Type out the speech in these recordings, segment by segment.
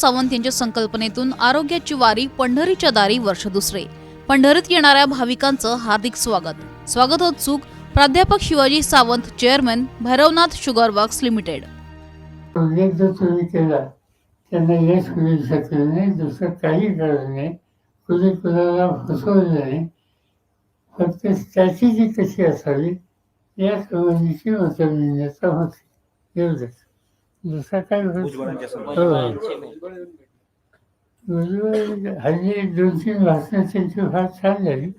सावंत यांच्या संकल्पनेतून आरोग्याची वारी पंढरीच्या दारी वर्ष दुसरे. पंढरीत येणाऱ्या भाविकांचं हार्दिक स्वागत. स्वागत उत्सुक प्राध्यापक Shivaji Sawant chairman Bhairavnath sugar works limited उल्लेख जर तुम्ही केला त्यांना यश मिळू शकलं नाही दुसरं काही कळलं नाही कुणी कुणाला फसवलं नाही. फक्त स्ट्रॅटेजी कशी असावी या संबंधीची मतभिन्नता होती एवढंच दुसरा काय भुजबळांच्या हो हो. भुजबळ हल्ली दोन तीन भाषणं त्यांची फार छान झाली.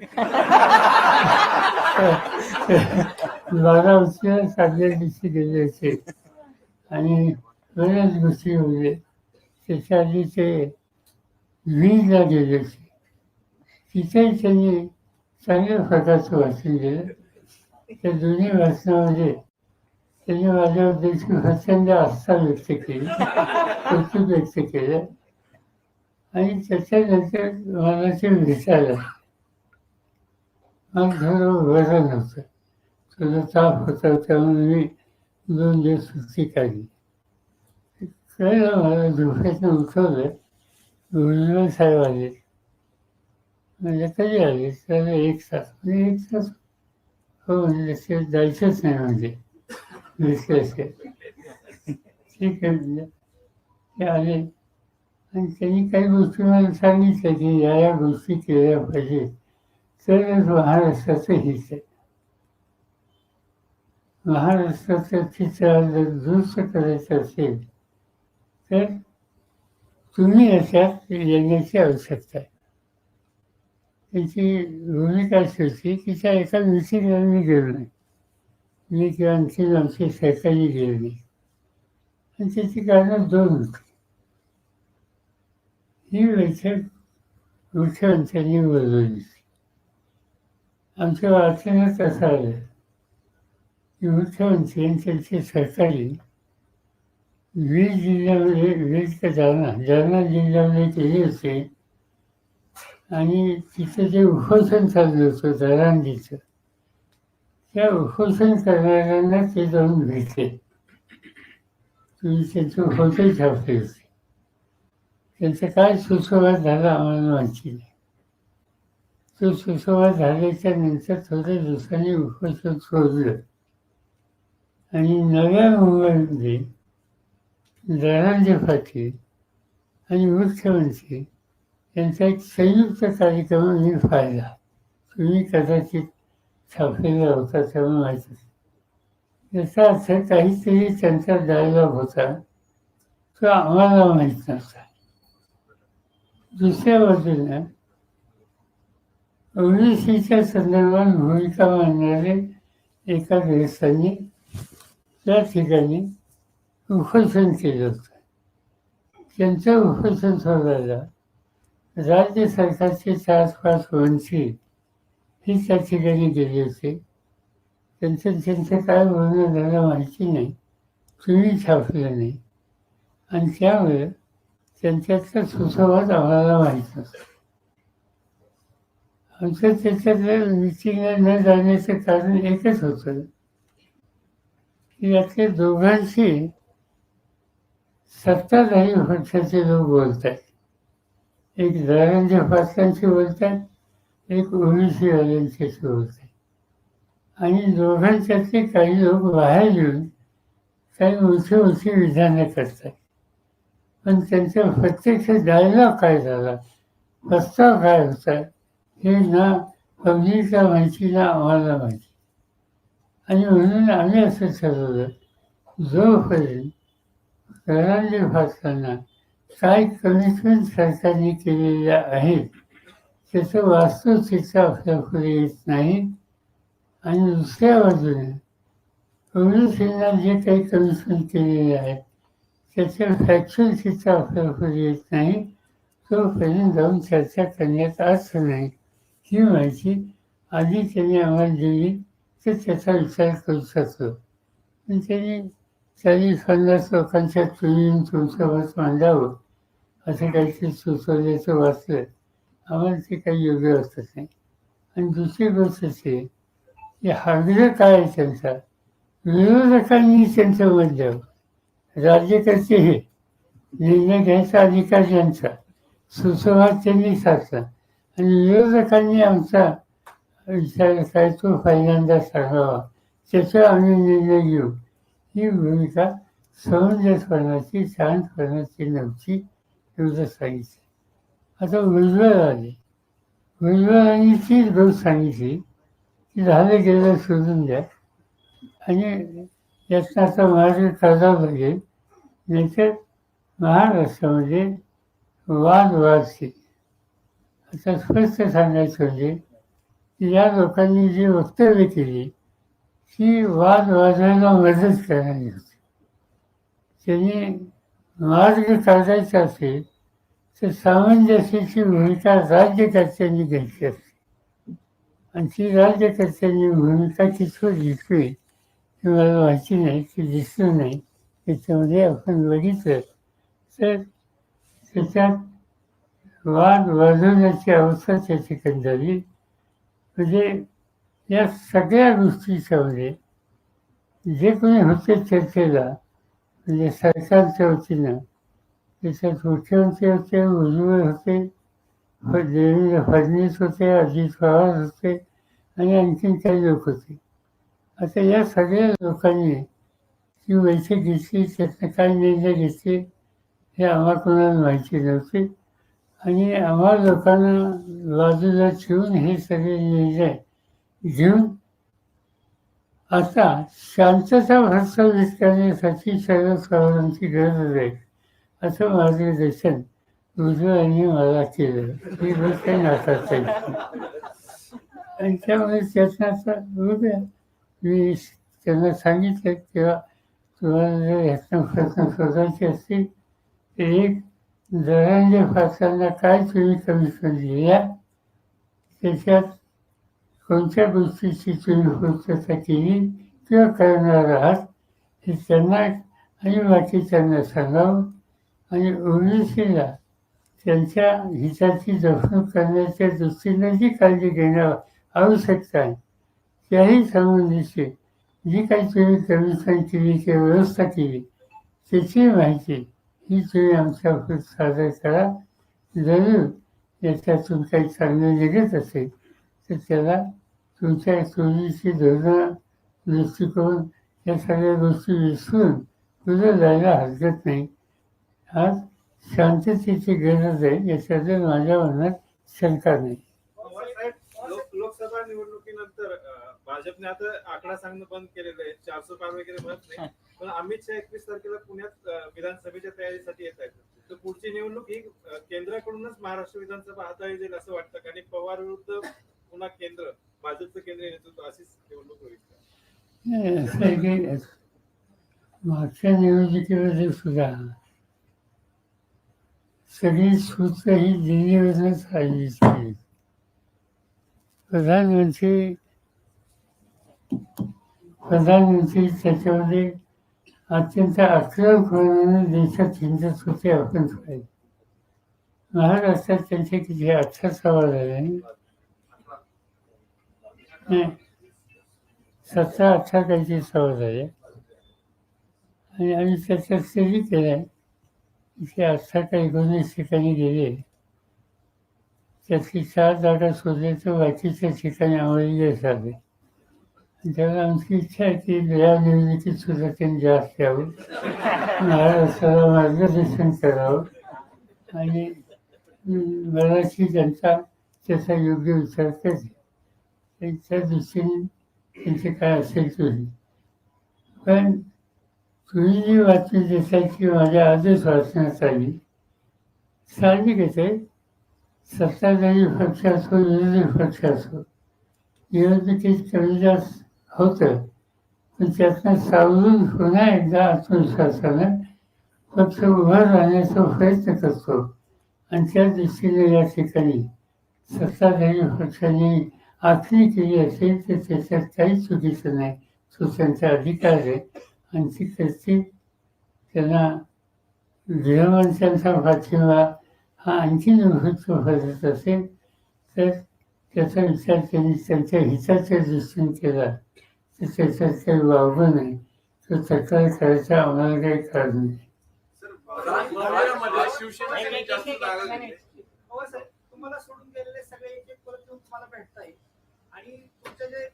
बारा उशिरा साध्या दिवशी गेले होते आणि बऱ्याच गोष्टी होते त्याच्या आधी ते वीजला गेले होते तिथेही त्यांनी चांगल्या प्रकारचं वाचन केलं त्या दोन्ही भाषणामध्ये त्यांनी देखील प्रचंड आस्था व्यक्त केली. कौतुक व्यक्त केलं. आणि त्याच्यानंतर मला ते भेटायला मला थोडं बरं नव्हतं. थोडं ताप होता त्यामुळे मी दोन दिवस सुट्टी काढली. कळलं मला झोपेतनं उठवलं. भुजबळ साहेब आले. म्हणजे कधी आले. तर एक तास म्हणजे एक तास. हो म्हणजे ते जायचंच नाही म्हणजे. ठीक आहे ते आले आणि त्यांनी काही गोष्टी मला सांगितल्या की या या गोष्टी केल्या पाहिजे तरच महाराष्ट्राचं हित आहे महाराष्ट्राचं चित्र जर दुरुस्त करायचं असेल तर तुम्ही याच्यात येण्याची आवश्यकता आहे त्याची भूमिका अशी होती की त्या एका मिटिंगला मी गेलो नाही मी किंवा आणखी आमची सहकारी गेली आणि त्याची कारण दोन होती. ही बैठक मुख्यमंत्र्यांनी बोलवली. आमच्या वाचनात असं आलं की मुख्यमंत्री आणि त्यांचे सहकारी वीज जिल्ह्यामध्ये वीज का जालना जालना जिल्ह्यामध्ये गेले होते आणि तिथं जे उपोषण चाललं होतं दरांडीचं त्या उपोषण करणाऱ्यांना ते जाऊन भेटले. तुम्ही त्यांचं होते छापले होते त्यांचं काय सुसंवाद झाला आम्हाला माहिती नाही. तो सुसंवाद झाल्याच्यानंतर थोड्या दिवसांनी उपोषण सोडलं. आणि नव्या मुंबईमध्ये धनंजय पाटील आणि मुख्यमंत्री यांचा एक संयुक्त कार्यक्रम मी पाहिला. तुम्ही कदाचित छापलेला होता तेव्हा माहीत याचा अर्थ काहीतरी त्यांचा डायलॉग होता तो आम्हाला माहीत नव्हता. दुसऱ्या बाजूला ओबीसीच्या संदर्भात भूमिका मांडणारे एका ग्रस्तांनी त्या ठिकाणी उपोषण केलं होतं. त्यांचं उपोषण सोडायला राज्य सरकारचे चार पाच मंत्री ही त्या ठिकाणी गेले होते. त्यांचं त्यांचं काय बोलणं झालं माहिती नाही. तुम्ही छापलं नाही. आणि त्यामुळे त्यांच्यातला सुसंवाद आम्हाला माहीत नसतो आमचं त्याच्यातल्या मिटिंगला न जाण्याचं कारण एकच होतं. की यातल्या दोघांशी सत्ताधारी पक्षाचे लोक बोलत आहेत एक धनंजय पाटलांशी बोलतात एक ओनिसवाल्यांचे सुरू होते आणि दोघांच्यातले काही लोक बाहेर येऊन काही उंची उंची विधानं करतात. पण त्यांचा प्रत्यक्ष डायलॉग काय झाला? प्रस्ताव काय होता? हे ना पब्लिकला माहिती ना आम्हाला माहिती. आणि म्हणून आम्ही असं ठरवलं जोपर्यंत धनंजय पाटलांना काय कमिटमेंट सरकारने केलेल्या आहेत त्याचं वास्तवचित्र आपल्याकडे येत नाही. आणि दुसऱ्या बाजूने ओबीसींना जे काही कमिटमेंट केलेले आहेत त्याचं फॅक्च्युअल चित्र आपल्याकडे येत नाही. तोपर्यंत जाऊन चर्चा करण्यात अर्थ नाही. ही माहिती आधी त्यांनी आम्हाला दिली तर त्याचा विचार करू शकतो. पण त्यांनी चाळीस पन्नास लोकांच्या तुम्ही तुमचं मत मांडावं असं काहीतरी सुचवल्याचं वाचलं आम्हाला ते काही योग्य वाटत नाही. आणि दुसरी गोष्ट अशी की हागलं काय आहे त्यांचा? विरोधकांनी त्यांचं मत द्यावं राज्यकर्ते हे. निर्णय घ्यायचा अधिकार त्यांचा. सुसंवाद त्यांनी साधला. आणि विरोधकांनी आमचा विचार काय तो पहिल्यांदा सांगावा. त्याच्यावर आम्ही निर्णय घेऊ. ही भूमिका सौंदर्यस्वरणाची शांत करण्याची नव्हती एवढं सांगितलं. आता उज्ज्वल आले आणि तीच गोष्ट सांगितली. की झालं गेलं शोधून द्या. आणि यातनं आता मार्ग काढावा बघेल नाहीतर महाराष्ट्रामध्ये वाद वाढते आता स्पष्ट सांगायचं म्हणजे की या लोकांनी जी वक्तव्य केली ती वाद वाजवायला मदत करणारी होती. त्यांनी मार्ग काढायचा असेल तर सामंजस्याची भूमिका राज्यकर्त्यांनी घ्यायची असते. आणि ती राज्यकर्त्यांनी भूमिका कितपत घेतली. हे मला माहिती नाही की दिसलं नाही. त्याच्यामध्ये आपण बघितलं तर त्याच्यात वाद वाजवण्याची अवस्था त्या ठिकाणी झाली. म्हणजे या सगळ्या गोष्टीच्यामध्ये जे कोणी होते चर्चेला म्हणजे सरकारच्या वतीनं त्याच्यात मुख्यमंत्री होते उज्ज्वल होते देवेंद्र फडणवीस होते अजित पवार होते आणि आणखीन काही लोक होते. आता या सगळ्या लोकांनी ती बैठक घेतली त्यातनं काय निर्णय घेतले हे आम्हा कोणाला माहिती नव्हते. आणि आम्हा लोकांना बाजूला ठेवून हे सगळे निर्णय घेऊन आता शांतता भरसा करण्यासाठी सर्व पवारांची गरज आहे असं मार्गदर्शन उजव यांनी मला केलं. ही गोष्ट काही नाकारता आणि त्यामुळे त्यातनं आता मी त्यांना सांगितलं तेव्हा तुम्हाला जर ह्यातनं प्रश्न शोधायचे असतील तर एक दरांच्या फासांना काय तुम्ही कमिशन दिल्या त्याच्यात कोणत्या गोष्टीची तुम्ही पूर्तता केली किंवा करणार आहात हे त्यांना आणि बाकीच्यांना सांगावं. आणि ओबीसीला त्यांच्या हिताची जपणूक करण्याच्या दृष्टीनं जी काळजी घेणं आवश्यकता आहे त्याही संबंधीची जी काही तुम्ही कमिशन केली किंवा व्यवस्था केली त्याची माहिती ही तुम्ही आमच्या सादर करा. जरूर याच्यातून काही चांगलं निघत असेल तर त्याला तुमच्या चोरीची धोरणं दृष्टिकोन या सगळ्या गोष्टी विसरून पुढे जायला हरकत नाही. आज शांततेची गरज आहे याच्यात माझ्या मनात शंका नाही. लोक- लोकसभा निवडणुकीनंतर भाजपने आता आकडा सांगणं बंद केलेलं आहे. चारशे पार वगैरे म्हणत नाही. पण अमित शहा एकवीस तारखेला पुण्यात विधानसभेच्या तयारीसाठी येत आहेत. तर पुढची निवडणूक ही केंद्राकडूनच महाराष्ट्र विधानसभा हाताळली जाईल असं वाटतं. का? आणि पवार विरुद्ध पुन्हा केंद्र भाजपचं केंद्रीय नेतृत्व अशीच निवडणूक होईल. मागच्या निवडणुकीमध्ये सुद्धा सगळी सूत्र ही दिल्लीवरूनच आली होती. प्रधानमंत्री प्रधानमंत्री त्याच्यामध्ये अत्यंत आक्रमकपणाने देशात हिंदत होते आपण पाहिजे महाराष्ट्रात त्यांचे किती अठरा सवाल आले सतरा अठरा काहीतरी सवाल झाले. आणि आम्ही त्याच्यात स्टडी केलं इथे अठरा का एकोणीस ठिकाणी गेले. त्यातली चार जागा सोडल्या तर बाकीच्या ठिकाणी आम्हाला यश आले त्याला आमची इच्छा आहे की या निर्मितीत सुद्धा त्यांनी जास्त यावं. महाराष्ट्राला मार्गदर्शन करावं. आणि बऱ्याचशी मराठी जनता त्याचा योग्य विचार करते त्या दृष्टीने त्यांचे काय असेल तुम्ही पण तुम्ही जी बातमी देताय माझ्या आजच वाचण्यात आली साहजिकच आहे सत्ताधारी पक्ष असो विरोधी पक्ष असो निवडणुकीत कमी जास्त होतं. पण त्यातनं सावरून पुन्हा एकदा आत्मविश्वासानं पक्ष उभा राहण्याचा प्रयत्न करतो. आणि त्या दृष्टीने या ठिकाणी सत्ताधारी पक्षाने आखणी केली असेल तर त्याच्यात काही चुकीचं नाही. तो त्यांचा अधिकार आहे. आणि ती करते त्यांना गृहमंत्र्यांचा पाठिंबा हा आणखी महत्त्व भरत असेल तर त्याचा विचार त्यांनी त्यांच्या हिताच्या दृष्टीने केला. तर त्याच्यात काही वावगं नाही. तो तक्रार करायचा आम्हाला काही कारण नाही तुम्हाला सोडून गेलेले सगळे एक एक परत तुम्हाला भेटताय आणि तुमचे जे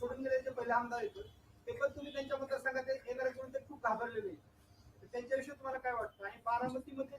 सोडून गेलेले जे पहिले आमदार आहेत ते पण तुम्ही त्यांच्या मतदारसंघात येणाऱ्याकडून ते खूप घाबरलेले त्यांच्याविषयी तुम्हाला काय वाटतं? आणि बारामतीमध्ये